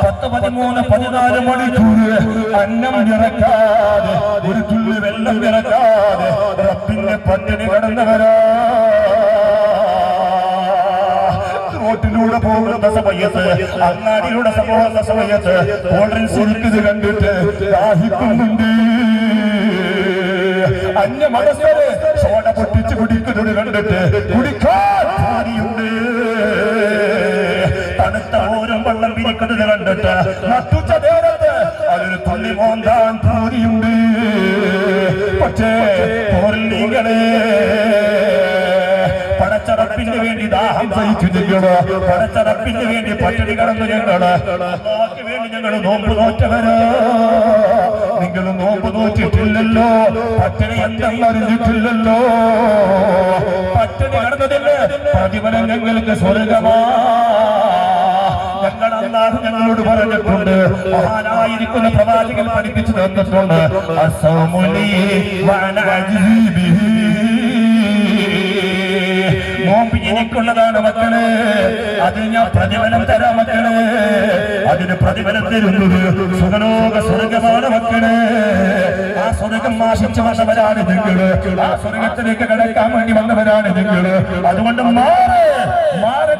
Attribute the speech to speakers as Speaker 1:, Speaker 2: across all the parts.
Speaker 1: പത്ത് പതിമൂന്ന് പതിനാല് മണിക്കൂർ അന്നം നിറക്കാതെ ഒരു തുള്ളി വെള്ളം നിറക്കാതെ റബ്ബിന്റെ പട്ടിണി കടന്നവരാ. റോട്ടിലൂടെ പോകുന്ന സമയത്ത് അങ്ങാടിയിലൂടെ പോകുന്ന സമയത്ത് കൂൾ ഡ്രിങ്ക്സ് കണ്ടിട്ട് ദാഹിക്കുന്നുണ്ട് അന്യ മനസ്സരെ സോഡ പൊട്ടിച്ച് കുടിക്കുന്നത് കണ്ടിട്ട് കുടിക്കാൻ ഓരം വെള്ളം പിരിക്കുന്നത് കണ്ടിട്ട് നട്ടുച്ച നേരത്ത് അതൊരു തുള്ളി മോന്താൻ പൂരിയുണ്ട് പക്ഷേ പോരില്ലേ പടച്ചടപ്പിന് വേണ്ടി ദാഹം സഹിച്ചു ഞങ്ങൾ പടച്ചടപ്പിന് വേണ്ടി പട്ടിണി കടന്നു ഞങ്ങൾ. വേണ്ടി ഞങ്ങൾ നോമ്പ് നോറ്റവരോ. നിങ്ങൾ നോമ്പ് നോറ്റിട്ടില്ലല്ലോ. പട്ടിണി എന്തെന്ന് അറിഞ്ഞിട്ടില്ലല്ലോ. പട്ടിണി കടന്നതിന് പ്രതിഫലം ഞങ്ങൾക്ക് സ്വർഗമാ. ഞങ്ങൾ അല്ലാഹു ഞങ്ങളോട് പറഞ്ഞിട്ടുണ്ട്. മഹാനായിരിക്കുന്ന പ്രവാചകൻ പഠിപ്പിച്ചു തന്നിട്ടുണ്ട്. നോമ്പ് എനിക്കുള്ളതാണ് മക്കളെ. അതിന് ഞാൻ പ്രതിഫലം തരാം മക്കൾ. അതിന് പ്രതിഫലം തരുന്നത് സുഖലോക സ്വർഗമാണ് മക്കൾ. ആ സ്വർഗം ആശിച്ചു വന്നവരാണ് നിങ്ങൾ ആ സ്വർഗത്തിലേക്ക് കിടക്കാൻ വേണ്ടി വന്നവരാണ് നിങ്ങൾ അതുകൊണ്ട് മാറ് മാറ്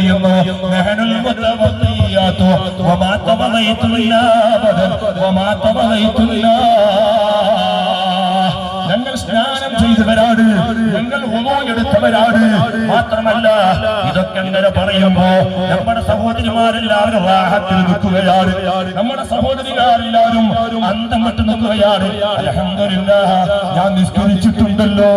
Speaker 1: പറയുന്നു നഹനുൽ മുതവഖിയാതു വമാ തവലൈതുല്ല അബദൻ വമാ തവലൈതുല്ല ഞങ്ങൾ സ്നാനം ചെയ്തവരാണ് ഞങ്ങൾ എടുത്തവരാണ്. മാത്രമല്ല ഇതൊക്കെ അങ്ങനെ പറയുമ്പോ നമ്മുടെ സഹോദരിമാരെല്ലാവരും റാഹത്തിൽ നിൽക്കുകയാണ്. നമ്മുടെ സഹോദരിമാരെല്ലാവരും അന്തം വിട്ട് നിൽക്കുകയാണ്. അൽഹംദുലില്ലാ ഞാൻ നിസ്കരിച്ചിട്ടുണ്ടല്ലോ.